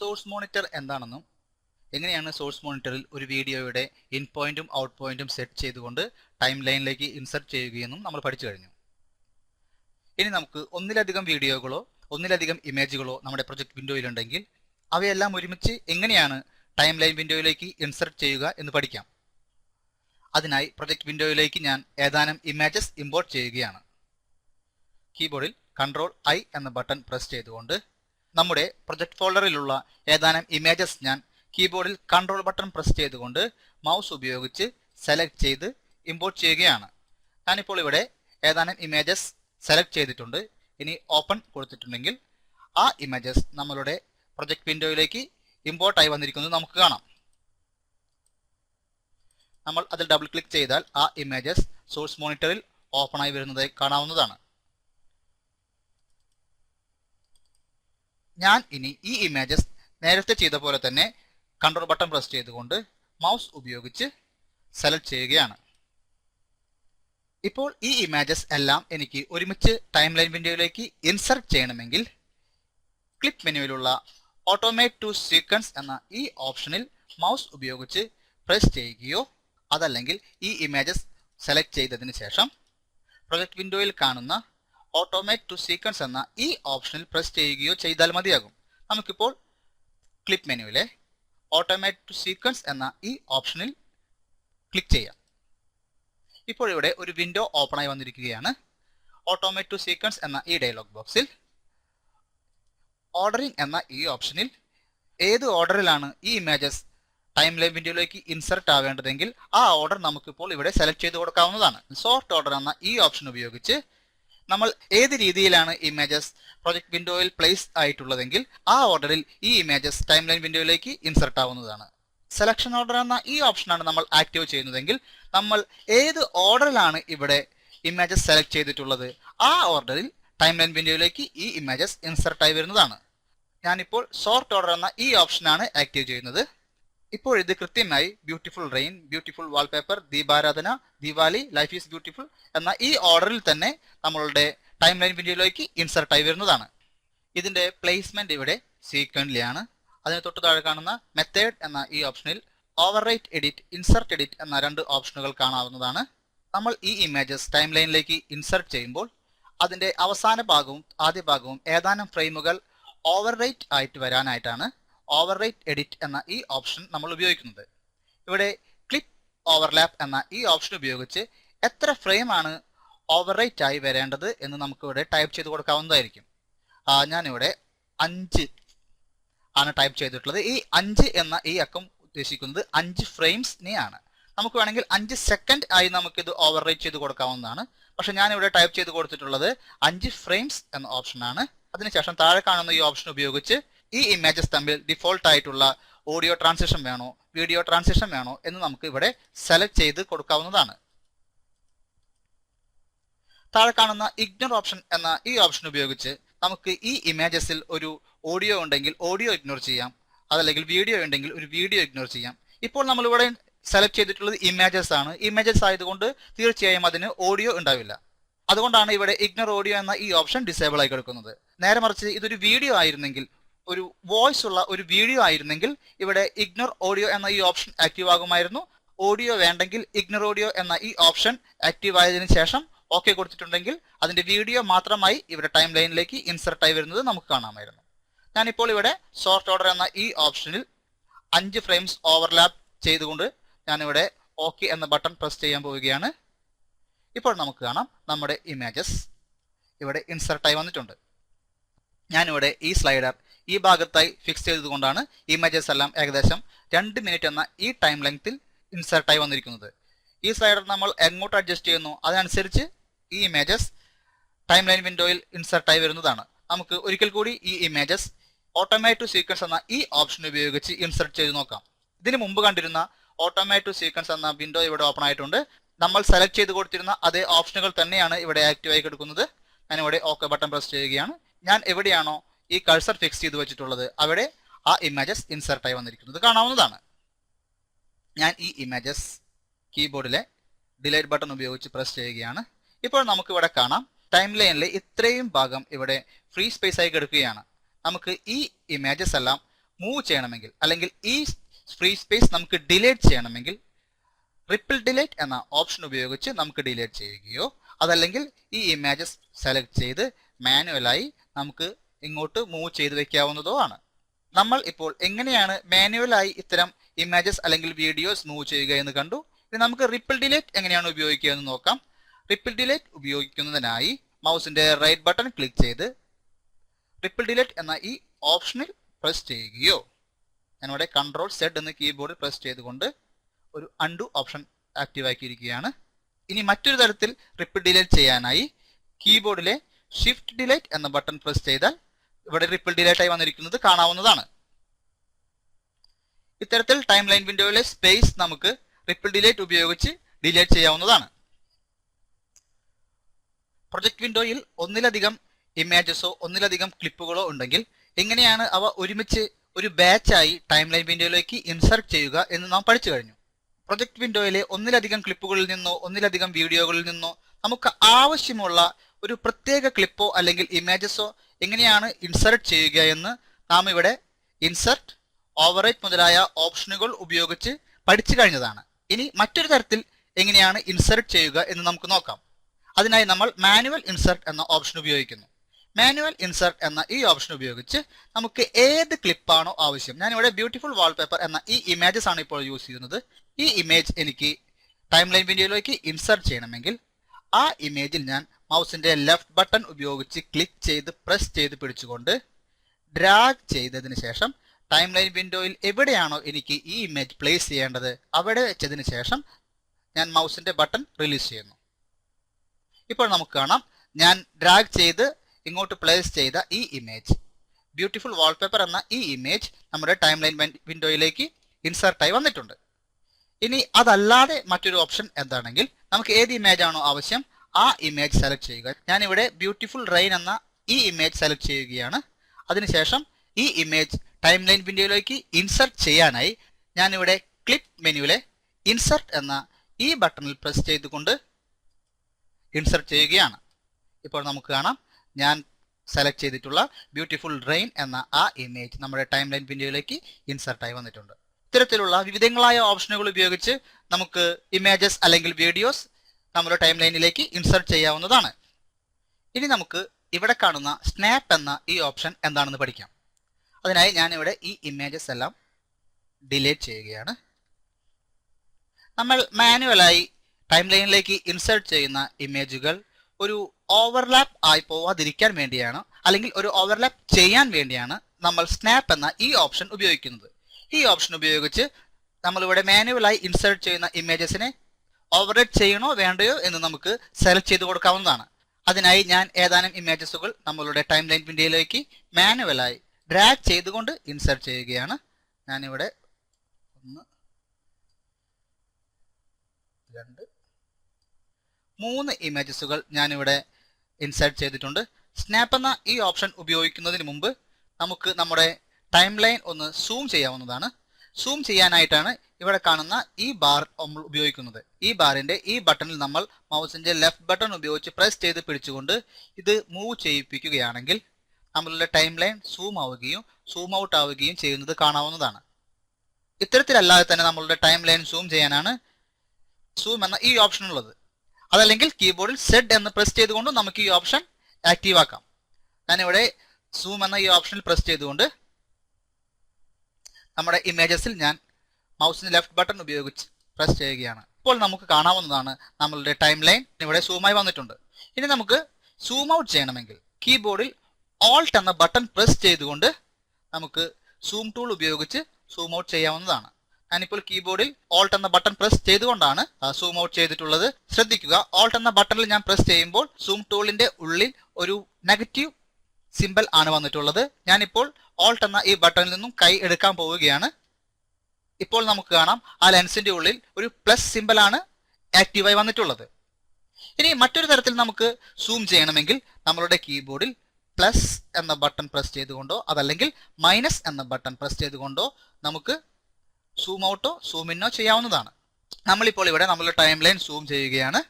Source monitor എന്താണെന്നും എങ്ങനെയാണ് source മോണിറ്ററിൽ ഒരു വീഡിയോയുടെ ഇൻ പോയിന്റും ഔട്ട് പോയിന്റും സെറ്റ് ചെയ്തുകൊണ്ട് ടൈം ലൈനിലേക്ക് ഇൻസർട്ട് ചെയ്യുകയെന്നും നമ്മൾ പഠിച്ചു കഴിഞ്ഞു. ഇനി നമുക്ക് ഒന്നിലധികം വീഡിയോകളോ ഒന്നിലധികം ഇമേജുകളോ നമ്മുടെ പ്രൊജക്ട് വിൻഡോയിലുണ്ടെങ്കിൽ അവയെല്ലാം ഒരുമിച്ച് എങ്ങനെയാണ് ടൈം ലൈൻ വിൻഡോയിലേക്ക് ഇൻസർട്ട് ചെയ്യുക എന്ന് പഠിക്കാം. അതിനായി പ്രൊജക്ട് വിൻഡോയിലേക്ക് ഞാൻ ഏതാനും ഇമേജസ് ഇമ്പോർട്ട് ചെയ്യുകയാണ്. കീബോർഡിൽ കൺട്രോൾ ഐ എന്ന ബട്ടൺ പ്രസ് ചെയ്തുകൊണ്ട് നമ്മുടെ പ്രൊജക്ട് ഫോൾഡറിലുള്ള ഏതാനും ഇമേജസ് ഞാൻ കീബോർഡിൽ കൺട്രോൾ ബട്ടൺ പ്രസ് ചെയ്തുകൊണ്ട് മൗസ് ഉപയോഗിച്ച് സെലക്ട് ചെയ്ത് ഇമ്പോർട്ട് ചെയ്യുകയാണ്. ഞാനിപ്പോൾ ഇവിടെ ഏതാനും ഇമേജസ് സെലക്ട് ചെയ്തിട്ടുണ്ട്. ഇനി ഓപ്പൺ കൊടുത്തിട്ടുണ്ടെങ്കിൽ ആ ഇമേജസ് നമ്മളുടെ പ്രൊജക്ട് വിൻഡോയിലേക്ക് ഇമ്പോർട്ടായി വന്നിരിക്കുന്നത് നമുക്ക് കാണാം. നമ്മൾ അതിൽ ഡബിൾ ക്ലിക്ക് ചെയ്താൽ ആ ഇമേജസ് സോഴ്സ് മോണിറ്ററിൽ ഓപ്പൺ ആയി വരുന്നതായി കാണാവുന്നതാണ്. ഞാൻ ഇനി ഈ ഇമേജസ് നേരത്തെ ചെയ്ത പോലെ തന്നെ കൺട്രോൾ ബട്ടൺ പ്രസ് ചെയ്തുകൊണ്ട് മൗസ് ഉപയോഗിച്ച് സെലക്ട് ചെയ്യുകയാണ്. ഇപ്പോൾ ഈ ഇമേജസ് എല്ലാം എനിക്ക് ഒരുമിച്ച് ടൈം ലൈൻ വിൻഡോയിലേക്ക് ഇൻസർട്ട് ചെയ്യണമെങ്കിൽ ക്ലിപ്പ് മെനുവിലുള്ള ഓട്ടോമേറ്റ് ടു സീക്വൻസ് എന്ന ഈ ഓപ്ഷനിൽ മൗസ് ഉപയോഗിച്ച് പ്രസ് ചെയ്യുകയോ അതല്ലെങ്കിൽ ഈ ഇമേജസ് സെലക്ട് ചെയ്തതിന് ശേഷം പ്രൊജക്ട് വിൻഡോയിൽ കാണുന്ന ഓട്ടോമേറ്റ് ടു സീക്വൻസ് എന്ന ഈ ഓപ്ഷനിൽ പ്രസ് ചെയ്യുകയോ ചെയ്താൽ മതിയാകും. നമുക്കിപ്പോൾ ക്ലിപ്പ് മെനുവിലെ ഓട്ടോമേറ്റ് ടു സീക്വൻസ് എന്ന ഈ ഓപ്ഷനിൽ ക്ലിക്ക് ചെയ്യാം. ഇപ്പോൾ ഇവിടെ ഒരു വിൻഡോ ഓപ്പൺ ആയി വന്നിരിക്കുകയാണ്. ഓട്ടോമേറ്റ് ടു സീക്വൻസ് എന്ന ഈ ഡയലോഗ് ബോക്സിൽ ഓർഡറിംഗ് എന്ന ഈ ഓപ്ഷനിൽ ഏത് ഓർഡറിലാണ് ഈ ഇമേജസ് ടൈം ലൈൻ വിൻഡോയിലേക്ക് ഇൻസർട്ട് ആവേണ്ടതെങ്കിൽ ആ ഓർഡർ നമുക്കിപ്പോൾ ഇവിടെ സെലക്ട് ചെയ്ത് കൊടുക്കാവുന്നതാണ്. സോർട്ട് ഓർഡർ എന്ന ഈ ഓപ്ഷൻ ഉപയോഗിച്ച് നമ്മൾ ഏത് രീതിയിലാണ് ഇമേജസ് പ്രൊജക്ട് വിൻഡോയിൽ പ്ലേസ് ആയിട്ടുള്ളതെങ്കിൽ ആ ഓർഡറിൽ ഈ ഇമേജസ് ടൈം ലൈൻ വിൻഡോയിലേക്ക് ഇൻസർട്ട് ആവുന്നതാണ്. സെലക്ഷൻ ഓർഡർ എന്ന ഈ ഓപ്ഷനാണ് നമ്മൾ ആക്റ്റീവ് ചെയ്യുന്നതെങ്കിൽ നമ്മൾ ഏത് ഓർഡറിലാണ് ഇവിടെ ഇമേജസ് സെലക്ട് ചെയ്തിട്ടുള്ളത്? ആ ഓർഡറിൽ ടൈം ലൈൻ വിൻഡോയിലേക്ക് ഈ ഇമേജസ് ഇൻസെർട്ട് ആയി വരുന്നതാണ്. ഞാനിപ്പോൾ സോർട്ട് ഓർഡർ എന്ന ഈ ഓപ്ഷനാണ് ആക്റ്റീവ് ചെയ്യുന്നത്. ഇപ്പോൾ ഇത് കൃത്യമായി ബ്യൂട്ടിഫുൾ റെയിൻ ബ്യൂട്ടിഫുൾ വാൾപേപ്പർ ദീപാരാധന ദിവാലി ലൈഫ് ഈസ് ബ്യൂട്ടിഫുൾ എന്ന ഈ ഓർഡറിൽ തന്നെ നമ്മളുടെ ടൈം ലൈൻ വിൻഡോയിലേക്ക് ഇൻസർട്ട് ആയി വരുന്നതാണ്. ഇതിന്റെ പ്ലേസ്മെന്റ് ഇവിടെ സീക്വൻലിയാണ് അതിന് തൊട്ട് താഴെ കാണുന്ന മെത്തേഡ് എന്ന ഈ ഓപ്ഷനിൽ overwrite edit insert edit എന്ന രണ്ട് ഓപ്ഷനുകൾ കാണാവുന്നതാണ്. നമ്മൾ ഈ ഇമേജസ് ടൈം ലൈനിലേക്ക് ഇൻസർട്ട് ചെയ്യുമ്പോൾ അതിന്റെ അവസാന ഭാഗവും ആദ്യ ഭാഗവും ഏതാനും ഫ്രെയിമുകൾ ഓവർ റൈറ്റ് ആയിട്ട് വരാനായിട്ടാണ് ഓവർ റൈറ്റ് എഡിറ്റ് എന്ന ഈ ഓപ്ഷൻ നമ്മൾ ഉപയോഗിക്കുന്നത്. ഇവിടെ ക്ലിപ്പ് ഓവർലാപ്പ് എന്ന ഈ ഓപ്ഷൻ ഉപയോഗിച്ച് എത്ര ഫ്രെയിം ആണ് ഓവർ റൈറ്റ് ആയി വരേണ്ടത് എന്ന് നമുക്ക് ഇവിടെ ടൈപ്പ് ചെയ്ത് കൊടുക്കാവുന്നതായിരിക്കും. ഞാനിവിടെ അഞ്ച് ആണ് ടൈപ്പ് ചെയ്തിട്ടുള്ളത്. ഈ അഞ്ച് എന്ന ഈ അക്കം ഉദ്ദേശിക്കുന്നത് അഞ്ച് ഫ്രെയിംസിനെയാണ് നമുക്ക് വേണമെങ്കിൽ അഞ്ച് സെക്കൻഡ് ആയി നമുക്കിത് ഓവർ റൈറ്റ് ചെയ്ത് കൊടുക്കാവുന്നതാണ്. പക്ഷെ ഞാനിവിടെ ടൈപ്പ് ചെയ്ത് കൊടുത്തിട്ടുള്ളത് അഞ്ച് ഫ്രെയിംസ് എന്ന ഓപ്ഷനാണ് അതിനുശേഷം താഴെ കാണുന്ന ഈ ഓപ്ഷൻ ഉപയോഗിച്ച് ഈ ഇമേജസ് തമ്മിൽ ഡിഫോൾട്ട് ആയിട്ടുള്ള ഓഡിയോ ട്രാൻസിഷൻ വേണോ വീഡിയോ ട്രാൻസിഷൻ വേണോ എന്ന് നമുക്ക് ഇവിടെ സെലക്ട് ചെയ്ത് കൊടുക്കാവുന്നതാണ്. താഴെ കാണുന്ന ഇഗ്നോർ ഓപ്ഷൻ എന്ന ഈ ഓപ്ഷൻ ഉപയോഗിച്ച് നമുക്ക് ഈ ഇമേജസിൽ ഒരു ഓഡിയോ ഉണ്ടെങ്കിൽ ഓഡിയോ ഇഗ്നോർ ചെയ്യാം അതല്ലെങ്കിൽ വീഡിയോ ഉണ്ടെങ്കിൽ ഒരു വീഡിയോ ഇഗ്നോർ ചെയ്യാം. ഇപ്പോൾ നമ്മൾ ഇവിടെ സെലക്ട് ചെയ്തിട്ടുള്ളത് ഇമേജസ് ആണ്. ഇമേജസ് ആയതുകൊണ്ട് തീർച്ചയായും അതിന് ഓഡിയോ ഉണ്ടാവില്ല. അതുകൊണ്ടാണ് ഇവിടെ ഇഗ്നോർ ഓഡിയോ എന്ന ഈ ഓപ്ഷൻ ഡിസേബിൾ ആയി കിടക്കുന്നത്. നേരെ മറിച്ച് ഇതൊരു വീഡിയോ ആയിരുന്നെങ്കിൽ ഒരു വോയിസ് ഉള്ള ഒരു വീഡിയോ ആയിരുന്നെങ്കിൽ ഇവിടെ ഇഗ്നോർ ഓഡിയോ എന്ന ഈ ഓപ്ഷൻ ആക്റ്റീവ് ആകുമായിരുന്നു. ഓഡിയോ വേണ്ടെങ്കിൽ ഇഗ്നോർ ഓഡിയോ എന്ന ഈ ഓപ്ഷൻ ആക്റ്റീവ് ആയതിനു ശേഷം ഓക്കെ കൊടുത്തിട്ടുണ്ടെങ്കിൽ അതിന്റെ വീഡിയോ മാത്രമായി ഇവിടെ ടൈം ലൈനിലേക്ക് ഇൻസർട്ട് ആയി വരുന്നത് നമുക്ക് കാണാമായിരുന്നു. ഞാനിപ്പോൾ ഇവിടെ സോർട്ട് ഓർഡർ എന്ന ഈ ഓപ്ഷനിൽ അഞ്ച് ഫ്രെയിംസ് ഓവർലാപ്പ് ചെയ്തുകൊണ്ട് ഞാനിവിടെ ഓക്കെ എന്ന ബട്ടൺ പ്രസ് ചെയ്യാൻ പോവുകയാണ്. ഇപ്പോൾ നമുക്ക് കാണാം നമ്മുടെ ഇമേജസ് ഇവിടെ ഇൻസർട്ടായി വന്നിട്ടുണ്ട്. ഞാനിവിടെ ഈ സ്ലൈഡർ ഈ ഭാഗത്തായി ഫിക്സ് ചെയ്തതുകൊണ്ടാണ് ഇമേജസ് എല്ലാം ഏകദേശം രണ്ട് മിനിറ്റ് എന്ന ഈ ടൈം ലെങ്ത്തിൽ ഇൻസേർട്ടായി വന്നിരിക്കുന്നത്. ഈ സ്ലൈഡർ നമ്മൾ എങ്ങോട്ട് അഡ്ജസ്റ്റ് ചെയ്യുന്നു അതനുസരിച്ച് ഈ ഇമേജസ് ടൈം ലൈൻ വിൻഡോയിൽ ഇൻസേർട്ടായി വരുന്നതാണ്. നമുക്ക് ഒരിക്കൽ കൂടി ഈ ഇമേജസ് ഓട്ടോമാറ്റിക് സീക്വൻസ് എന്ന ഈ ഓപ്ഷൻ ഉപയോഗിച്ച് ഇൻസേർട്ട് ചെയ്ത് നോക്കാം. ഇതിന് മുമ്പ് കണ്ടിരുന്ന ഓട്ടോമാറ്റിക് സീക്വൻസ് എന്ന വിൻഡോ ഇവിടെ ഓപ്പൺ ആയിട്ടുണ്ട്. നമ്മൾ സെലക്ട് ചെയ്ത് കൊടുത്തിരുന്ന അതേ ഓപ്ഷനുകൾ തന്നെയാണ് ഇവിടെ ആക്റ്റീവ് ആയി കിടക്കുന്നത്. ഞാൻ ഇവിടെ ഓക്കെ ബട്ടൺ പ്രസ് ചെയ്യുകയാണ്. ഞാൻ എവിടെയാണോ ഈ കഴ്സർ ഫിക്സ് ചെയ്ത് വെച്ചിട്ടുള്ളത് അവിടെ ആ ഇമേജസ് ഇൻസെർട്ടായി വന്നിരിക്കുന്നത് കാണാവുന്നതാണ്. ഞാൻ ഈ ഇമേജസ് കീബോർഡിലെ ഡിലൈറ്റ് ബട്ടൺ ഉപയോഗിച്ച് പ്രസ് ചെയ്യുകയാണ്. ഇപ്പോൾ നമുക്ക് ഇവിടെ കാണാം ടൈം ലൈനിലെ ഇത്രയും ഭാഗം ഇവിടെ ഫ്രീ സ്പേസ് ആയി കിടക്കുകയാണ്. നമുക്ക് ഈ ഇമേജസ് എല്ലാം മൂവ് ചെയ്യണമെങ്കിൽ അല്ലെങ്കിൽ ഈ ഫ്രീ സ്പേസ് നമുക്ക് ഡിലേറ്റ് ചെയ്യണമെങ്കിൽ റിപ്പിൾ ഡിലേറ്റ് എന്ന ഓപ്ഷൻ ഉപയോഗിച്ച് നമുക്ക് ഡിലേറ്റ് ചെയ്യുകയോ അതല്ലെങ്കിൽ ഈ ഇമേജസ് സെലക്ട് ചെയ്ത് മാനുവലായി നമുക്ക് ഇങ്ങോട്ട് മൂവ് ചെയ്ത് വെക്കാവുന്നതോ ആണ്. നമ്മൾ ഇപ്പോൾ എങ്ങനെയാണ് മാനുവലായി ഇത്തരം ഇമേജസ് അല്ലെങ്കിൽ വീഡിയോസ് മൂവ് ചെയ്യുക എന്ന് കണ്ടു. ഇനി നമുക്ക് റിപ്പിൾ ഡിലേറ്റ് എങ്ങനെയാണ് ഉപയോഗിക്കുക എന്ന് നോക്കാം. റിപ്പിൾ ഡിലേറ്റ് ഉപയോഗിക്കുന്നതിനായി മൗസിന്റെ റൈറ്റ് ബട്ടൺ ക്ലിക്ക് ചെയ്ത് റിപ്പിൾ ഡിലേറ്റ് എന്ന ഈ ഓപ്ഷനിൽ പ്രസ് ചെയ്യുകയോ ഞാനിവിടെ കൺട്രോൾ സെഡ് എന്ന കീബോർഡിൽ പ്രസ് ചെയ്തുകൊണ്ട് ഒരു അൺഡു ഓപ്ഷൻ ആക്റ്റീവ് ആക്കിയിരിക്കുകയാണ്. ഇനി മറ്റൊരു തരത്തിൽ റിപ്പിൾ ഡിലേറ്റ് ചെയ്യാനായി കീബോർഡിലെ ഷിഫ്റ്റ് ഡിലേറ്റ് എന്ന ബട്ടൺ പ്രസ് ചെയ്താൽ ഇവിടെ ട്രിപ്പിൾ ഡിലേറ്റ് ആയി വന്നിരിക്കുന്നത് കാണാവുന്നതാണ്. ഇത്തരത്തിൽ ടൈം ലൈൻ വിൻഡോയിലെ സ്പേസ് നമുക്ക് ട്രിപ്പിൾ ഡിലേറ്റ് ഉപയോഗിച്ച് ഡിലേറ്റ് ചെയ്യാവുന്നതാണ്. പ്രൊജക്ട് വിൻഡോയിൽ ഒന്നിലധികം ഇമേജസോ ഒന്നിലധികം ക്ലിപ്പുകളോ ഉണ്ടെങ്കിൽ എങ്ങനെയാണ് അവ ഒരുമിച്ച് ഒരു ബാച്ചായി ടൈം ലൈൻ വിൻഡോയിലേക്ക് ഇൻസർട്ട് ചെയ്യുക എന്ന് നാം പഠിച്ചു കഴിഞ്ഞു. പ്രൊജക്ട് വിൻഡോയിലെ ഒന്നിലധികം ക്ലിപ്പുകളിൽ നിന്നോ ഒന്നിലധികം വീഡിയോകളിൽ നിന്നോ നമുക്ക് ആവശ്യമുള്ള ഒരു പ്രത്യേക ക്ലിപ്പോ അല്ലെങ്കിൽ ഇമേജസോ എങ്ങനെയാണ് ഇൻസർട്ട് ചെയ്യുക എന്ന് നാം ഇവിടെ ഇൻസർട്ട് ഓവറേറ്റ് മുതലായ ഓപ്ഷനുകൾ ഉപയോഗിച്ച് പഠിച്ചു കഴിഞ്ഞതാണ്. ഇനി മറ്റൊരു തരത്തിൽ എങ്ങനെയാണ് ഇൻസർട്ട് ചെയ്യുക എന്ന് നമുക്ക് നോക്കാം. അതിനായി നമ്മൾ മാനുവൽ ഇൻസർട്ട് എന്ന ഓപ്ഷൻ ഉപയോഗിക്കുന്നു. മാനുവൽ ഇൻസർട്ട് എന്ന ഈ ഓപ്ഷൻ ഉപയോഗിച്ച് നമുക്ക് ഏത് ക്ലിപ്പാണോ ആവശ്യം. ഞാനിവിടെ ബ്യൂട്ടിഫുൾ വാൾപേപ്പർ എന്ന ഈ ഇമേജസ് ആണ് ഇപ്പോൾ യൂസ് ചെയ്യുന്നത്. ഈ ഇമേജ് എനിക്ക് ടൈം ലൈൻ വീഡിയോയിലേക്ക് ഇൻസർട്ട് ചെയ്യണമെങ്കിൽ ആ ഇമേജിൽ ഞാൻ മൗസിന്റെ ലെഫ്റ്റ് ബട്ടൺ ഉപയോഗിച്ച് ക്ലിക്ക് ചെയ്ത് പ്രസ് ചെയ്ത് പിടിച്ചുകൊണ്ട് ഡ്രാഗ് ചെയ്തതിന് ശേഷം ടൈം ലൈൻ വിൻഡോയിൽ എവിടെയാണോ എനിക്ക് ഈ ഇമേജ് പ്ലേസ് ചെയ്യേണ്ടത് അവിടെ വെച്ചതിന് ശേഷം ഞാൻ മൗസിന്റെ ബട്ടൺ റിലീസ് ചെയ്യുന്നു. ഇപ്പോൾ നമുക്ക് കാണാം ഞാൻ ഡ്രാഗ് ചെയ്ത് ഇങ്ങോട്ട് പ്ലേസ് ചെയ്ത ഈ ഇമേജ് ബ്യൂട്ടിഫുൾ വാൾപേപ്പർ എന്ന ഈ ഇമേജ് നമ്മുടെ ടൈം ലൈൻ വിൻഡോയിലേക്ക് ഇൻസർട്ടായി വന്നിട്ടുണ്ട്. ഇനി അതല്ലാതെ മറ്റൊരു ഓപ്ഷൻ എന്താണെങ്കിൽ നമുക്ക് ഏത് ഇമേജ് ആണോ ആവശ്യം ആ ഇമേജ് സെലക്ട് ചെയ്യുക. ഞാനിവിടെ ബ്യൂട്ടിഫുൾ റെയിൻ എന്ന ഈ ഇമേജ് സെലക്ട് ചെയ്യുകയാണ്. അതിനുശേഷം ഈ ഇമേജ് ടൈം ലൈൻ വിൻഡോയിലേക്ക് ഇൻസർട്ട് ചെയ്യാനായി ഞാനിവിടെ ക്ലിപ്പ് മെനുവിലെ ഇൻസർട്ട് എന്ന ഈ ബട്ടണിൽ പ്രസ് ചെയ്തുകൊണ്ട് ഇൻസർട്ട് ചെയ്യുകയാണ്. ഇപ്പോൾ നമുക്ക് കാണാം. ഞാൻ സെലക്ട് ചെയ്തിട്ടുള്ള ബ്യൂട്ടിഫുൾ റെയിൻ എന്ന ആ ഇമേജ് നമ്മുടെ ടൈം ലൈൻ വിൻഡോയിലേക്ക് ഇൻസർട്ടായി വന്നിട്ടുണ്ട്. ഇത്തരത്തിലുള്ള വിവിധങ്ങളായ ഓപ്ഷനുകൾ ഉപയോഗിച്ച് നമുക്ക് ഇമേജസ് അല്ലെങ്കിൽ വീഡിയോസ് നമ്മുടെ ടൈം ലൈനിലേക്ക് ഇൻസർട്ട് ചെയ്യാവുന്നതാണ്. ഇനി നമുക്ക് ഇവിടെ കാണുന്ന സ്നാപ്പ് എന്ന ഈ ഓപ്ഷൻ എന്താണെന്ന് പഠിക്കാം. അതിനായി ഞാൻ ഇവിടെ ഈ ഇമേജസ് എല്ലാം ഡിലീറ്റ് ചെയ്യുകയാണ്. നമ്മൾ മാനുവലായി ടൈം ലൈനിലേക്ക് ഇൻസേർട്ട് ചെയ്യുന്ന ഇമേജുകൾ ഒരു ഓവർലാപ്പ് ആയി പോവാതിരിക്കാൻ വേണ്ടിയാണ് അല്ലെങ്കിൽ ഒരു ഓവർലാപ്പ് ചെയ്യാൻ വേണ്ടിയാണ് നമ്മൾ സ്നാപ്പ് എന്ന ഈ ഓപ്ഷൻ ഉപയോഗിക്കുന്നത്. ഈ ഓപ്ഷൻ ഉപയോഗിച്ച് നമ്മളിവിടെ മാനുവലായി ഇൻസേർട്ട് ചെയ്യുന്ന ഇമേജസിനെ ഓവർറൈറ്റ് ചെയ്യണോ വേണ്ടയോ എന്ന് നമുക്ക് സെലക്ട് ചെയ്ത് കൊടുക്കാവുന്നതാണ്. അതിനായി ഞാൻ ഏതാനും ഇമേജസുകൾ നമ്മളുടെ ടൈം ലൈൻ വിൻഡോയിലേക്ക് മാനുവലായി ഡ്രാഗ് ചെയ്തുകൊണ്ട് ഇൻസേർട്ട് ചെയ്യുകയാണ്. ഞാനിവിടെ ഒന്ന് രണ്ട് മൂന്ന് ഇമേജസുകൾ ഞാനിവിടെ ഇൻസേർട്ട് ചെയ്തിട്ടുണ്ട്. സ്നാപ്പ് എന്ന ഈ ഓപ്ഷൻ ഉപയോഗിക്കുന്നതിന് മുമ്പ് നമുക്ക് നമ്മുടെ ടൈം ലൈൻ ഒന്ന് സൂം ചെയ്യാവുന്നതാണ്. സൂം ചെയ്യാനായിട്ടാണ് ഇവിടെ കാണുന്ന ഈ ബാർ നമ്മൾ ഉപയോഗിക്കുന്നത്. ഈ ബാറിന്റെ ഈ ബട്ടണിൽ നമ്മൾ മൗസിന്റെ ലെഫ്റ്റ് ബട്ടൺ ഉപയോഗിച്ച് പ്രസ് ചെയ്ത് പിടിച്ചുകൊണ്ട് ഇത് മൂവ് ചെയ്യിപ്പിക്കുകയാണെങ്കിൽ നമ്മളുടെ ടൈം ലൈൻ സൂം ആവുകയും സൂം ഔട്ട് ആവുകയും ചെയ്യുന്നത് കാണാവുന്നതാണ്. ഇത്തരത്തിലല്ലാതെ തന്നെ നമ്മളുടെ ടൈം ലൈൻ സൂം ചെയ്യാനാണ് സൂം എന്ന ഈ ഓപ്ഷൻ ഉള്ളത്. അതല്ലെങ്കിൽ കീബോർഡിൽ സെഡ് എന്ന് പ്രസ് ചെയ്തുകൊണ്ട് നമുക്ക് ഈ ഓപ്ഷൻ ആക്റ്റീവ് ആക്കാം. ഞാനിവിടെ സൂം എന്ന ഈ ഓപ്ഷനിൽ പ്രസ് ചെയ്തുകൊണ്ട് നമ്മുടെ ഇമേജസിൽ ഞാൻ മൗസിന്റെ ലെഫ്റ്റ് ബട്ടൺ ഉപയോഗിച്ച് പ്രസ് ചെയ്യുകയാണ്. ഇപ്പോൾ നമുക്ക് കാണാവുന്നതാണ് നമ്മളുടെ ടൈം ലൈൻ. ഇവിടെ സൂമായി വന്നിട്ടുണ്ട്. ഇനി നമുക്ക് സൂം ഔട്ട് ചെയ്യണമെങ്കിൽ കീബോർഡിൽ ഓൾട്ട് എന്ന ബട്ടൺ പ്രസ് ചെയ്തുകൊണ്ട് നമുക്ക് സൂം ടൂൾ ഉപയോഗിച്ച് സൂം ഔട്ട് ചെയ്യാവുന്നതാണ്. ഞാനിപ്പോൾ കീബോർഡിൽ ഓൾട്ട് എന്ന ബട്ടൺ പ്രസ് ചെയ്തുകൊണ്ടാണ് സൂം ഔട്ട് ചെയ്തിട്ടുള്ളത്. ശ്രദ്ധിക്കുക ഓൾട്ട് എന്ന ബട്ടണിൽ ഞാൻ പ്രസ് ചെയ്യുമ്പോൾ സൂം ടൂളിന്റെ ഉള്ളിൽ ഒരു നെഗറ്റീവ് സിമ്പിൾ ആണ് വന്നിട്ടുള്ളത്. ഞാനിപ്പോൾ ഓൾട്ട് എന്ന ഈ ബട്ടണിൽ നിന്നും കൈ എടുക്കാൻ പോവുകയാണ്. ഇപ്പോൾ നമുക്ക് കാണാം ആ ലെൻസിന്റെ ഉള്ളിൽ ഒരു പ്ലസ് സിമ്പലാണ് ആക്റ്റീവായി വന്നിട്ടുള്ളത്. ഇനി മറ്റൊരു തരത്തിൽ നമുക്ക് സൂം ചെയ്യണമെങ്കിൽ നമ്മളുടെ കീബോർഡിൽ പ്ലസ് എന്ന ബട്ടൺ പ്രസ് ചെയ്തുകൊണ്ടോ അതല്ലെങ്കിൽ മൈനസ് എന്ന ബട്ടൺ പ്രസ് ചെയ്തുകൊണ്ടോ നമുക്ക് സൂം ഔട്ടോ സൂം ഇന്നോ ചെയ്യാവുന്നതാണ്. നമ്മളിപ്പോൾ ഇവിടെ നമ്മളുടെ ടൈം ലൈൻ സൂം ചെയ്യുകയാണ്.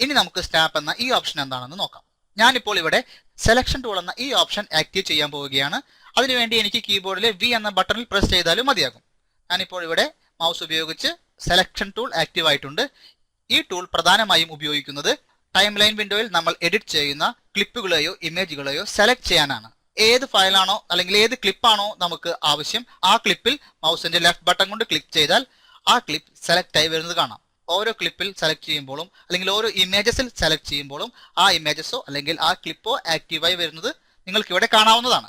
ഇനി നമുക്ക് സ്റ്റാപ്പ് എന്ന ഈ ഓപ്ഷൻ എന്താണെന്ന് നോക്കാം. ഞാനിപ്പോൾ ഇവിടെ സെലക്ഷൻ ടൂൾ എന്ന ഈ ഓപ്ഷൻ ആക്റ്റീവ് ചെയ്യാൻ പോവുകയാണ്. അതിനുവേണ്ടി എനിക്ക് കീബോർഡിലെ വി എന്ന ബട്ടണിൽ പ്രസ് ചെയ്താലും മതിയാകും. ഞാനിപ്പോൾ ഇവിടെ മൗസ് ഉപയോഗിച്ച് സെലക്ഷൻ ടൂൾ ആക്റ്റീവ് ആയിട്ടുണ്ട്. ഈ ടൂൾ പ്രധാനമായും ഉപയോഗിക്കുന്നത് ടൈം ലൈൻ വിൻഡോയിൽ നമ്മൾ എഡിറ്റ് ചെയ്യുന്ന ക്ലിപ്പുകളെയോ ഇമേജുകളെയോ സെലക്ട് ചെയ്യാനാണ്. ഏത് ഫയലാണോ അല്ലെങ്കിൽ ഏത് ക്ലിപ്പാണോ നമുക്ക് ആവശ്യം ആ ക്ലിപ്പിൽ മൗസിന്റെ ലെഫ്റ്റ് ബട്ടൺ കൊണ്ട് ക്ലിക്ക് ചെയ്താൽ ആ ക്ലിപ്പ് സെലക്ട് ആയി വരുന്നത് കാണാം. ഓരോ ക്ലിപ്പിൽ സെലക്ട് ചെയ്യുമ്പോഴും അല്ലെങ്കിൽ ഓരോ ഇമേജസിൽ സെലക്ട് ചെയ്യുമ്പോഴും ആ ഇമേജസോ അല്ലെങ്കിൽ ആ ക്ലിപ്പോ ആക്റ്റീവായി വരുന്നത് നിങ്ങൾക്ക് ഇവിടെ കാണാവുന്നതാണ്.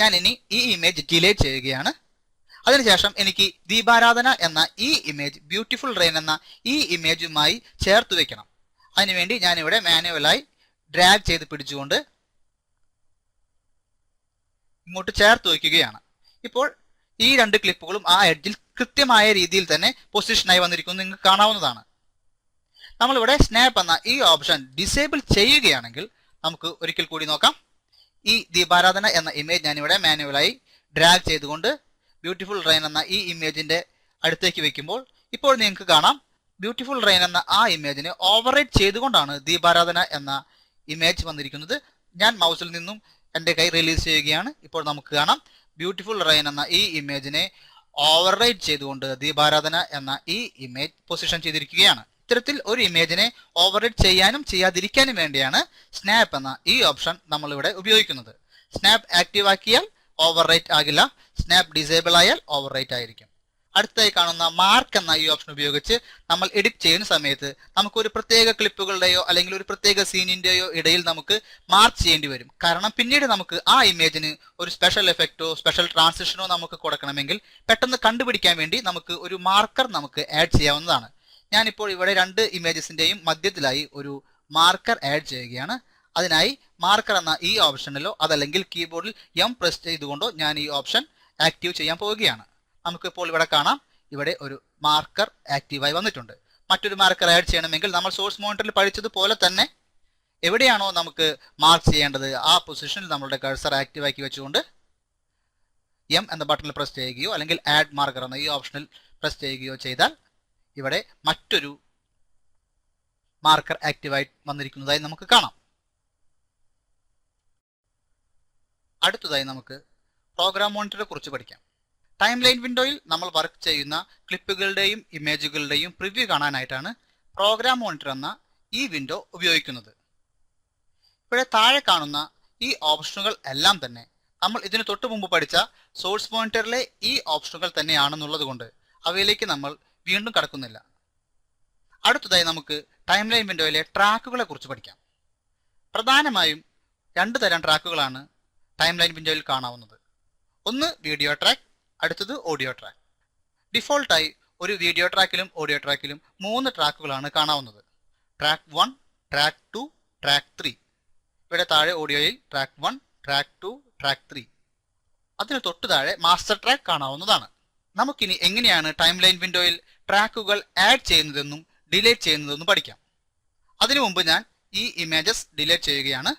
ഞാൻ ഇനി ഈ ഇമേജ് ഡിലീറ്റ് ചെയ്യുകയാണ്. അതിനുശേഷം എനിക്ക് ദീപാരാധന എന്ന ഈ ഇമേജ് ബ്യൂട്ടിഫുൾ റെയിൻ എന്ന ഈ ഇമേജുമായി ചേർത്ത് വെക്കണം. അതിനുവേണ്ടി ഞാനിവിടെ മാനുവലായി ഡ്രാഗ് ചെയ്ത് പിടിച്ചുകൊണ്ട് ഇങ്ങോട്ട് ചേർത്ത് വയ്ക്കുകയാണ്. ഇപ്പോൾ ഈ രണ്ട് ക്ലിപ്പുകളും ആ എഡ്ജിൽ കൃത്യമായ രീതിയിൽ തന്നെ പൊസിഷനായി വന്നിരിക്കുന്നു. നിങ്ങൾക്ക് കാണാവുന്നതാണ്. നമ്മളിവിടെ സ്നാപ്പ് എന്ന ഈ ഓപ്ഷൻ ഡിസേബിൾ ചെയ്യുകയാണെങ്കിൽ നമുക്ക് ഒരിക്കൽ കൂടി നോക്കാം. ഈ ദീപാരാധന എന്ന ഇമേജ് ഞാനിവിടെ മാനുവലായി ഡ്രാഗ് ചെയ്തുകൊണ്ട് ബ്യൂട്ടിഫുൾ റെയിൻ എന്ന ഈ ഇമേജിന്റെ അടുത്തേക്ക് വെക്കുമ്പോൾ ഇപ്പോൾ നിങ്ങൾക്ക് കാണാം ബ്യൂട്ടിഫുൾ റെയിൻ എന്ന ആ ഇമേജിനെ ഓവർറൈറ്റ് ചെയ്തുകൊണ്ടാണ് ദീപാരാധന എന്ന ഇമേജ് വന്നിരിക്കുന്നത്. ഞാൻ മൗസിൽ നിന്നും എന്റെ കൈ റിലീസ് ചെയ്യുകയാണ്. ഇപ്പോൾ നമുക്ക് കാണാം ബ്യൂട്ടിഫുൾ റെയിൻ എന്ന ഈ ഇമേജിനെ ഓവർറൈറ്റ് ചെയ്തുകൊണ്ട് ദീപാരാധന എന്ന ഈ ഇമേജ് പൊസിഷൻ ചെയ്തിരിക്കുകയാണ്. ഇത്തരത്തിൽ ഒരു ഇമേജിനെ ഓവർറൈറ്റ് ചെയ്യാനും ചെയ്യാതിരിക്കാനും വേണ്ടിയാണ് സ്നാപ്പ് എന്ന ഈ ഓപ്ഷൻ നമ്മൾ ഇവിടെ ഉപയോഗിക്കുന്നത്. സ്നാപ്പ് ആക്റ്റീവ് ആക്കിയാൽ ഓവർറൈറ്റ് ആകില്ല. സ്നാപ്പ് ഡിസേബിൾ ആയാൽ ഓവർറൈറ്റ് ആയിരിക്കും. അടുത്തായി കാണുന്ന മാർക്ക് എന്ന ഈ ഓപ്ഷൻ ഉപയോഗിച്ച് നമ്മൾ എഡിറ്റ് ചെയ്യുന്ന സമയത്ത് നമുക്ക് ഒരു പ്രത്യേക ക്ലിപ്പുകളുടെയോ അല്ലെങ്കിൽ ഒരു പ്രത്യേക സീനിന്റെയോ ഇടയിൽ നമുക്ക് മാർക്ക് ചെയ്യേണ്ടി വരും. കാരണം പിന്നീട് നമുക്ക് ആ ഇമേജിന് ഒരു സ്പെഷ്യൽ എഫക്റ്റോ സ്പെഷ്യൽ ട്രാൻസിഷനോ നമുക്ക് കൊടുക്കണമെങ്കിൽ പെട്ടെന്ന് കണ്ടുപിടിക്കാൻ വേണ്ടി നമുക്ക് ഒരു മാർക്കർ നമുക്ക് ആഡ് ചെയ്യാവുന്നതാണ്. ഞാനിപ്പോൾ ഇവിടെ രണ്ട് ഇമേജസിന്റെയും മധ്യത്തിലായി ഒരു മാർക്കർ ആഡ് ചെയ്യുകയാണ്. അതിനായി മാർക്കർ എന്ന ഈ ഓപ്ഷനിലോ അതല്ലെങ്കിൽ കീബോർഡിൽ എം പ്രസ് ചെയ്തുകൊണ്ടോ ഞാൻ ഈ ഓപ്ഷൻ ആക്റ്റീവ് ചെയ്യാൻ പോവുകയാണ്. നമുക്കിപ്പോൾ ഇവിടെ കാണാം. ഇവിടെ ഒരു മാർക്കർ ആക്റ്റീവായി വന്നിട്ടുണ്ട്. മറ്റൊരു മാർക്കർ ആഡ് ചെയ്യണമെങ്കിൽ നമ്മൾ സോഴ്സ് മോണിറ്ററിൽ പഠിച്ചതുപോലെ തന്നെ എവിടെയാണോ നമുക്ക് മാർക്ക് ചെയ്യേണ്ടത് ആ പൊസിഷനിൽ നമ്മളുടെ കഴ്സർ ആക്റ്റീവ് ആക്കി വെച്ചുകൊണ്ട് എം എന്ന ബട്ടണിൽ പ്രസ് ചെയ്യുകയോ അല്ലെങ്കിൽ ആഡ് മാർക്കർ എന്ന ഈ ഓപ്ഷനിൽ പ്രസ് ചെയ്യുകയോ ചെയ്താൽ ഇവിടെ മറ്റൊരു മാർക്കർ ആക്റ്റീവായി വന്നിരിക്കുന്നതായി നമുക്ക് കാണാം. അടുത്തതായി നമുക്ക് പ്രോഗ്രാം മോണിറ്ററെ കുറിച്ച് പഠിക്കാം. ടൈം ലൈൻ വിൻഡോയിൽ നമ്മൾ വർക്ക് ചെയ്യുന്ന ക്ലിപ്പുകളുടെയും ഇമേജുകളുടെയും പ്രിവ്യൂ കാണാനായിട്ടാണ് പ്രോഗ്രാം മോണിറ്റർ എന്ന ഈ വിൻഡോ ഉപയോഗിക്കുന്നത്. ഇവിടെ താഴെ കാണുന്ന ഈ ഓപ്ഷനുകൾ എല്ലാം തന്നെ നമ്മൾ ഇതിന് തൊട്ട് മുമ്പ് പഠിച്ച സോഴ്സ് മോണിറ്ററിലെ ഈ ഓപ്ഷനുകൾ തന്നെയാണെന്നുള്ളത് കൊണ്ട് അവയിലേക്ക് നമ്മൾ വീണ്ടും കടക്കുന്നില്ല. അടുത്തതായി നമുക്ക് ടൈം ലൈൻ വിൻഡോയിലെ ട്രാക്കുകളെ കുറിച്ച് പഠിക്കാം. പ്രധാനമായും രണ്ട് തരം ട്രാക്കുകളാണ് ടൈം ലൈൻ വിൻഡോയിൽ കാണാവുന്നത്. ഒന്ന് വീഡിയോ ട്രാക്ക് അടുത്തത് ഓഡിയോ ട്രാക്ക് ഡിഫോൾട്ടായി ഒരു വീഡിയോ ട്രാക്കിലും ഓഡിയോ ട്രാക്കിലും മൂന്ന് ട്രാക്കുകളാണ് കാണാവുന്നത്. Track one track two track three ഇവിടെ താഴെ ഓഡിയോയിൽ track one track two track three അതിന് തൊട്ട് താഴെ മാസ്റ്റർ ട്രാക്ക് കാണാവുന്നതാണ്. നമുക്കിനി എങ്ങനെയാണ് ടൈം ലൈൻ വിൻഡോയിൽ ട്രാക്കുകൾ ആഡ് ചെയ്യുന്നതെന്നും ഡിലീറ്റ് ചെയ്യുന്നതെന്നും പഠിക്കാം. അതിനു മുമ്പ് ഞാൻ ഈ ഇമേജസ് ഡിലീറ്റ് ചെയ്യുകയാണ്.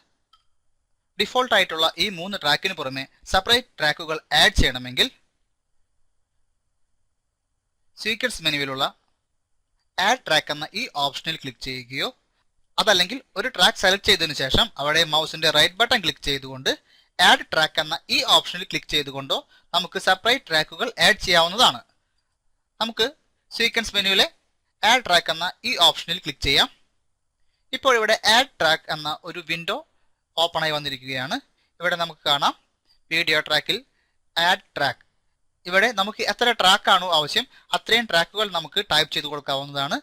ഡിഫോൾട്ട് ആയിട്ടുള്ള ഈ മൂന്ന് ട്രാക്കിന് പുറമെ സെപ്പറേറ്റ് ട്രാക്കുകൾ ആഡ് ചെയ്യണമെങ്കിൽ സീക്വൻസ് മെനുവിലുള്ള ആഡ് ട്രാക്ക് എന്ന ഈ ഓപ്ഷനിൽ ക്ലിക്ക് ചെയ്യുകയോ അതല്ലെങ്കിൽ ഒരു ട്രാക്ക് സെലക്ട് ചെയ്തതിനു ശേഷം അവിടെ മൗസിന്റെ റൈറ്റ് ബട്ടൺ ക്ലിക്ക് ചെയ്തുകൊണ്ട് ആഡ് ട്രാക്ക് എന്ന ഈ ഓപ്ഷനിൽ ക്ലിക്ക് ചെയ്തുകൊണ്ടോ നമുക്ക് സെപ്പറേറ്റ് ട്രാക്കുകൾ ആഡ് ചെയ്യാവുന്നതാണ്. നമുക്ക് സീക്വൻസ് മെനുവിലെ ആഡ് ട്രാക്ക് എന്ന ഈ ഓപ്ഷനിൽ ക്ലിക്ക് ചെയ്യാം. ഇപ്പോൾ ഇവിടെ ആഡ് ട്രാക്ക് എന്ന ഒരു വിൻഡോ ഓപ്പൺ ആയി വന്നിരിക്കുകയാണ്. ഇവിടെ നമുക്ക് കാണാം. വീഡിയോ ട്രാക്കിൽ ആഡ് ട്രാക്ക് ഇവിടെ നമുക്ക് എത്ര ട്രാക്കാണോ ആവശ്യം അത്രയും ട്രാക്കുകൾ നമുക്ക് ടൈപ്പ് ചെയ്ത് കൊടുക്കാവുന്നതാണ്.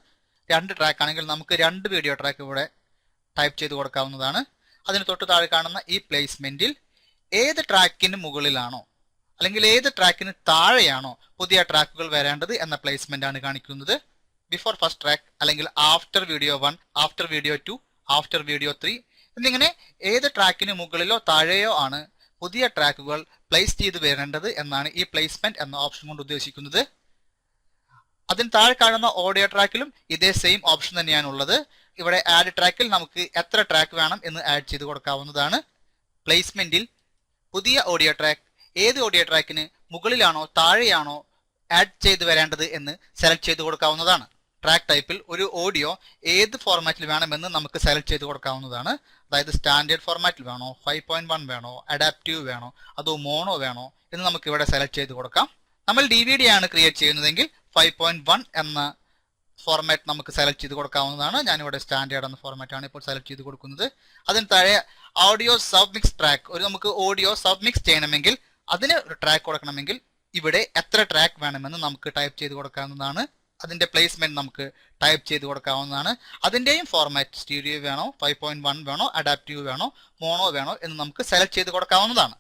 രണ്ട് ട്രാക്ക് ആണെങ്കിൽ നമുക്ക് രണ്ട് വീഡിയോ ട്രാക്ക് ഇവിടെ ടൈപ്പ് ചെയ്ത് കൊടുക്കാവുന്നതാണ്. അതിന് തൊട്ട് താഴെ കാണുന്ന ഈ പ്ലേസ്മെന്റിൽ ഏത് ട്രാക്കിന് മുകളിലാണോ അല്ലെങ്കിൽ ഏത് ട്രാക്കിന് താഴെയാണോ പുതിയ ട്രാക്കുകൾ വരേണ്ടത് എന്ന പ്ലേസ്മെന്റ് ആണ് കാണിക്കുന്നത്. ബിഫോർ ഫസ്റ്റ് ട്രാക്ക് അല്ലെങ്കിൽ after video one after video two after video three എന്നിങ്ങനെ ഏത് ട്രാക്കിന് മുകളിലോ താഴെയോ ആണ് പുതിയ ട്രാക്കുകൾ പ്ലേസ് ചെയ്ത് വരേണ്ടത് എന്നാണ് ഈ പ്ലേസ്മെന്റ് എന്ന ഓപ്ഷൻ കൊണ്ട് ഉദ്ദേശിക്കുന്നത്. അതിന് താഴെ കാണുന്ന ഓഡിയോ ട്രാക്കിലും ഇതേ സെയിം ഓപ്ഷൻ തന്നെയാണ് ഉള്ളത്. ഇവിടെ ആഡ് ട്രാക്കിൽ നമുക്ക് എത്ര ട്രാക്ക് വേണം എന്ന് ആഡ് ചെയ്ത് കൊടുക്കാവുന്നതാണ്. പ്ലേസ്മെന്റിൽ പുതിയ ഓഡിയോ ട്രാക്ക് ഏത് ഓഡിയോ ട്രാക്കിന് മുകളിലാണോ താഴെയാണോ ആഡ് ചെയ്ത് വരേണ്ടത് എന്ന് സെലക്ട് ചെയ്ത് കൊടുക്കാവുന്നതാണ്. ട്രാക്ക് ടൈപ്പിൽ ഒരു ഓഡിയോ ഏത് ഫോർമാറ്റിൽ വേണമെന്ന് നമുക്ക് സെലക്ട് ചെയ്ത് കൊടുക്കാവുന്നതാണ്. അതായത് സ്റ്റാൻഡേർഡ് ഫോർമാറ്റിൽ വേണോ ഫൈവ് പോയിന്റ് വൺ വേണോ അഡാപ്റ്റീവ് വേണോ അതോ മോണോ വേണോ എന്ന് നമുക്ക് ഇവിടെ സെലക്ട് ചെയ്ത് കൊടുക്കാം. നമ്മൾ ഡി വി ഡി ആണ് ക്രിയേറ്റ് ചെയ്യുന്നതെങ്കിൽ ഫൈവ് പോയിന്റ് വൺ എന്ന ഫോർമാറ്റ് നമുക്ക് സെലക്ട് ചെയ്ത് കൊടുക്കാവുന്നതാണ്. ഞാനിവിടെ സ്റ്റാൻഡേർഡ് എന്ന ഫോർമാറ്റ് ആണ് ഇപ്പോൾ സെലക്ട് ചെയ്ത് കൊടുക്കുന്നത്. അതിന് താഴെ ഓഡിയോ സബ്മിക്സ് ട്രാക്ക് ഒരു നമുക്ക് ഓഡിയോ സബ്മിക്സ് ചെയ്യണമെങ്കിൽ അതിന് ഒരു ട്രാക്ക് കൊടുക്കണമെങ്കിൽ ഇവിടെ എത്ര ട്രാക്ക് വേണമെന്ന് നമുക്ക് ടൈപ്പ് ചെയ്ത് കൊടുക്കാവുന്നതാണ്. അതിന്റെ പ്ലേസ്മെന്റ് നമുക്ക് ടൈപ്പ് ചെയ്ത് കൊടുക്കാവുന്നതാണ്. അതിന്റെയും ഫോർമാറ്റ് സ്റ്റീരിയോ വേണോ ഫൈവ് പോയിന്റ് വൺ വേണോ അഡാപ്റ്റീവ് വേണോ മോണോ വേണോ എന്ന് നമുക്ക് സെലക്ട് ചെയ്ത് കൊടുക്കാവുന്നതാണ്.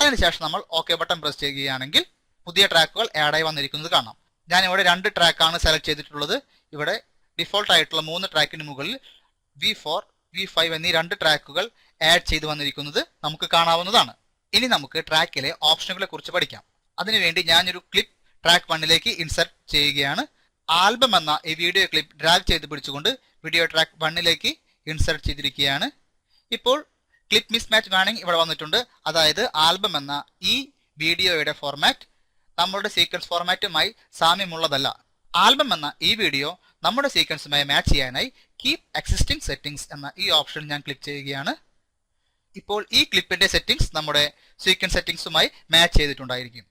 അതിനുശേഷം നമ്മൾ ഓക്കെ ബട്ടൺ പ്രസ് ചെയ്യുകയാണെങ്കിൽ പുതിയ ട്രാക്കുകൾ ആഡായി വന്നിരിക്കുന്നത് കാണാം. ഞാനിവിടെ രണ്ട് ട്രാക്കാണ് സെലക്ട് ചെയ്തിട്ടുള്ളത്. ഇവിടെ ഡിഫോൾട്ട് ആയിട്ടുള്ള മൂന്ന് ട്രാക്കിന് മുകളിൽ വി ഫോർ വി ഫൈവ് എന്നീ രണ്ട് ട്രാക്കുകൾ ആഡ് ചെയ്ത് വന്നിരിക്കുന്നത് നമുക്ക് കാണാവുന്നതാണ്. ഇനി നമുക്ക് ട്രാക്കിലെ ഓപ്ഷനുകളെ കുറിച്ച് പഠിക്കാം. അതിനുവേണ്ടി ഞാനൊരു ക്ലിപ്പ് ട്രാക്ക് വണ്ണിലേക്ക് ഇൻസർട്ട് ചെയ്യുകയാണ്. ആൽബം എന്ന ഈ വീഡിയോ ക്ലിപ്പ് ഡ്രാഗ് ചെയ്ത് പിടിച്ചുകൊണ്ട് വീഡിയോ ട്രാക്ക് വണ്ണിലേക്ക് ഇൻസർട്ട് ചെയ്തിരിക്കുകയാണ്. ഇപ്പോൾ ക്ലിപ്പ് മിസ് മാച്ച് വാണിംഗ് ഇവിടെ വന്നിട്ടുണ്ട്. അതായത് ആൽബം എന്ന ഈ വീഡിയോയുടെ ഫോർമാറ്റ് നമ്മളുടെ സീക്വൻസ് ഫോർമാറ്റുമായി സാമ്യമുള്ളതല്ല. ആൽബം എന്ന ഈ വീഡിയോ നമ്മുടെ സീക്വൻസുമായി മാച്ച് ചെയ്യാനായി കീപ് എക്സിസ്റ്റിംഗ് സെറ്റിംഗ്സ് എന്ന ഈ ഓപ്ഷൻ ഞാൻ ക്ലിക്ക് ചെയ്യുകയാണ്. ഇപ്പോൾ ഈ ക്ലിപ്പിന്റെ സെറ്റിംഗ്സ് നമ്മുടെ സീക്വൻസ് സെറ്റിംഗ്സുമായി മാച്ച് ചെയ്തിട്ടുണ്ടായിരിക്കും.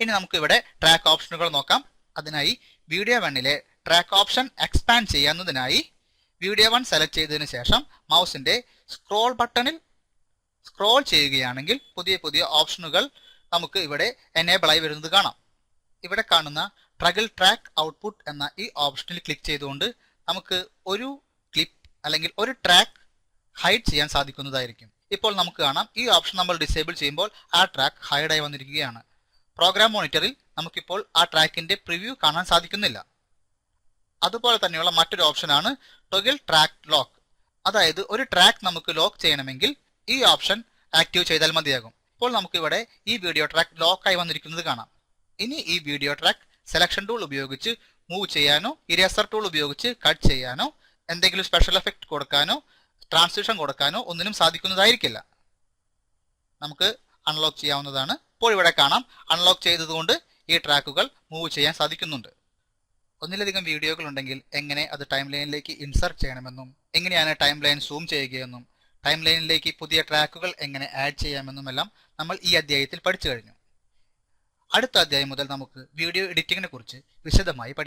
ഇനി നമുക്ക് ഇവിടെ ട്രാക്ക് ഓപ്ഷനുകൾ നോക്കാം. അതിനായി വീഡിയോ വണ്ണിലെ ട്രാക്ക് ഓപ്ഷൻ എക്സ്പാൻഡ് ചെയ്യുന്നതിനായി വീഡിയോ വൺ സെലക്ട് ചെയ്തതിന് ശേഷം മൗസിന്റെ സ്ക്രോൾ ബട്ടണിൽ സ്ക്രോൾ ചെയ്യുകയാണെങ്കിൽ പുതിയ പുതിയ ഓപ്ഷനുകൾ നമുക്ക് ഇവിടെ എനേബിളായി വരുന്നത് കാണാം. ഇവിടെ കാണുന്ന ട്രഗിൾ ട്രാക്ക് ഔട്ട്പുട്ട് എന്ന ഈ ഓപ്ഷനിൽ ക്ലിക്ക് ചെയ്തുകൊണ്ട് നമുക്ക് ഒരു ക്ലിപ്പ് അല്ലെങ്കിൽ ഒരു ട്രാക്ക് ഹൈഡ് ചെയ്യാൻ സാധിക്കുന്നതായിരിക്കും. ഇപ്പോൾ നമുക്ക് കാണാം ഈ ഓപ്ഷൻ നമ്മൾ ഡിസേബിൾ ചെയ്യുമ്പോൾ ആ ട്രാക്ക് ഹൈഡായി വന്നിരിക്കുകയാണ്. പ്രോഗ്രാം മോണിറ്ററിൽ നമുക്കിപ്പോൾ ആ ട്രാക്കിന്റെ പ്രിവ്യൂ കാണാൻ സാധിക്കുന്നില്ല. അതുപോലെ തന്നെയുള്ള മറ്റൊരു ഓപ്ഷനാണ് ടൊഗിൽ ട്രാക്ക് ലോക്ക് അതായത് ഒരു ട്രാക്ക് നമുക്ക് ലോക്ക് ചെയ്യണമെങ്കിൽ ഈ ഓപ്ഷൻ ആക്റ്റീവ് ചെയ്താൽ മതിയാകും. ഇപ്പോൾ നമുക്കിവിടെ ഈ വീഡിയോ ട്രാക്ക് ലോക്കായി വന്നിരിക്കുന്നത് കാണാം. ഇനി ഈ വീഡിയോ ട്രാക്ക് സെലക്ഷൻ ടൂൾ ഉപയോഗിച്ച് മൂവ് ചെയ്യാനോ ഇരേസർ ടൂൾ ഉപയോഗിച്ച് കട്ട് ചെയ്യാനോ എന്തെങ്കിലും സ്പെഷ്യൽ എഫക്റ്റ് കൊടുക്കാനോ ട്രാൻസ്ലേഷൻ കൊടുക്കാനോ ഒന്നിനും സാധിക്കുന്നതായിരിക്കില്ല. നമുക്ക് അൺലോക്ക് ചെയ്യാവുന്നതാണ്. ഇപ്പോൾ ഇവിടെ കാണാം. അൺലോക്ക് ചെയ്തതുകൊണ്ട് ഈ ട്രാക്കുകൾ മൂവ് ചെയ്യാൻ സാധിക്കുന്നുണ്ട്. ഒന്നിലധികം വീഡിയോകൾ ഉണ്ടെങ്കിൽ എങ്ങനെ അത് ടൈം ലൈനിലേക്ക് ഇൻസർട്ട് ചെയ്യണമെന്നും എങ്ങനെയാണ് ടൈം ലൈൻ സൂം ചെയ്യുകയെന്നും ടൈം ലൈനിലേക്ക് പുതിയ ട്രാക്കുകൾ എങ്ങനെ ആഡ് ചെയ്യാമെന്നുമെല്ലാം നമ്മൾ ഈ അധ്യായത്തിൽ പഠിച്ചു കഴിഞ്ഞു. അടുത്ത അധ്യായം മുതൽ നമുക്ക് വീഡിയോ എഡിറ്റിംഗിനെ കുറിച്ച് വിശദമായി പഠിക്കാം.